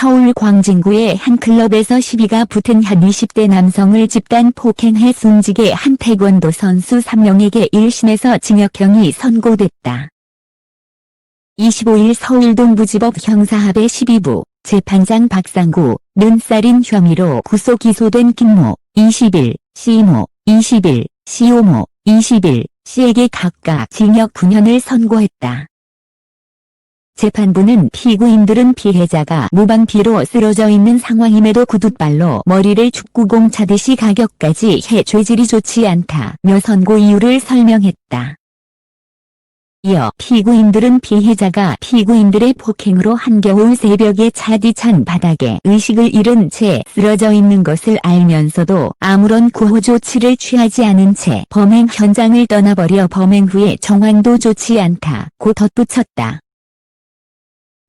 서울 광진구의 한 클럽에서 시비가 붙은 한 20대 남성을 집단 폭행해 숨지게 한 태권도 선수 3명에게 1심에서 징역형이 선고됐다. 25일 서울 동부지법 형사합의 12부 재판장 박상구 눈살인 혐의로 구속 기소된 김모 20일, 시모 20일, 시오모 20일, 씨에게 각각 징역 9년을 선고했다. 재판부는 피고인들은 피해자가 무방비로 쓰러져 있는 상황임에도 구둣발로 머리를 축구공 차듯이 가격까지 해 죄질이 좋지 않다며 선고 이유를 설명했다. 이어 피고인들은 피해자가 피고인들의 폭행으로 한겨울 새벽에 차디찬 바닥에 의식을 잃은 채 쓰러져 있는 것을 알면서도 아무런 구호 조치를 취하지 않은 채 범행 현장을 떠나버려 범행 후에 정황도 좋지 않다고 덧붙였다.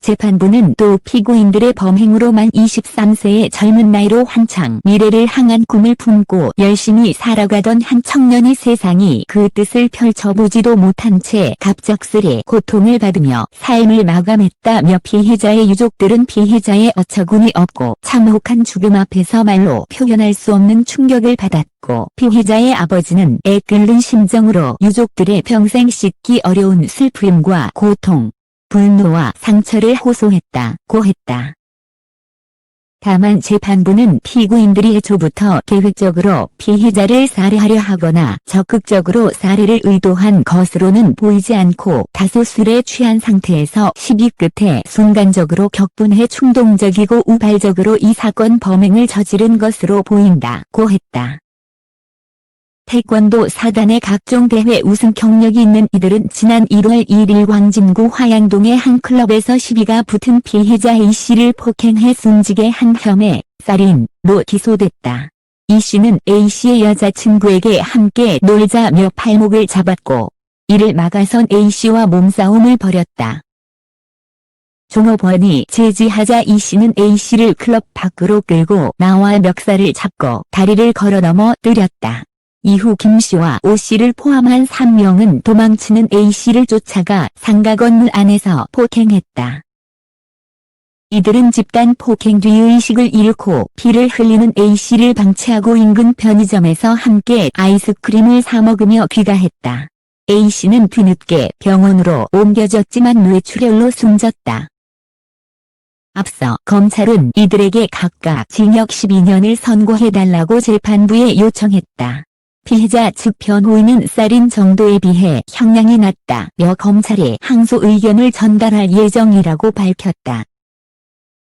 재판부는 또 피고인들의 범행으로 만 23세의 젊은 나이로 한창 미래를 향한 꿈을 품고 열심히 살아가던 한 청년이 세상이 그 뜻을 펼쳐보지도 못한 채 갑작스레 고통을 받으며 삶을 마감했다며 피해자의 유족들은 피해자의 어처구니 없고 참혹한 죽음 앞에서 말로 표현할 수 없는 충격을 받았고 피해자의 아버지는 애 끓는 심정으로 유족들의 평생 씻기 어려운 슬픔과 고통, 분노와 상처를 호소했다고 했다. 다만 재판부는 피고인들이 애초부터 계획적으로 피해자를 살해하려 하거나 적극적으로 살해를 의도한 것으로는 보이지 않고 다소 술에 취한 상태에서 시비 끝에 순간적으로 격분해 충동적이고 우발적으로 이 사건 범행을 저지른 것으로 보인다고 했다. 태권도 사단의 각종 대회 우승 경력이 있는 이들은 지난 1월 1일 광진구 화양동의 한 클럽에서 시비가 붙은 피해자 A씨를 폭행해 숨지게 한 혐의 살인로 기소됐다. E씨는 A씨의 여자친구에게 함께 놀자며 팔목을 잡았고 이를 막아선 A씨와 몸싸움을 벌였다. 종업원이 제지하자 E씨는 A씨를 클럽 밖으로 끌고 나와 멱살을 잡고 다리를 걸어 넘어 뜨렸다. 이후 김씨와 오씨를 포함한 3명은 도망치는 A씨를 쫓아가 상가 건물 안에서 폭행했다. 이들은 집단 폭행 뒤 의식을 잃고 피를 흘리는 A씨를 방치하고 인근 편의점에서 함께 아이스크림을 사 먹으며 귀가했다. A씨는 뒤늦게 병원으로 옮겨졌지만 뇌출혈로 숨졌다. 앞서 검찰은 이들에게 각각 징역 12년을 선고해달라고 재판부에 요청했다. 피해자 측 변호인은 살인 정도에 비해 형량이 낮다며 검찰에 항소 의견을 전달할 예정이라고 밝혔다.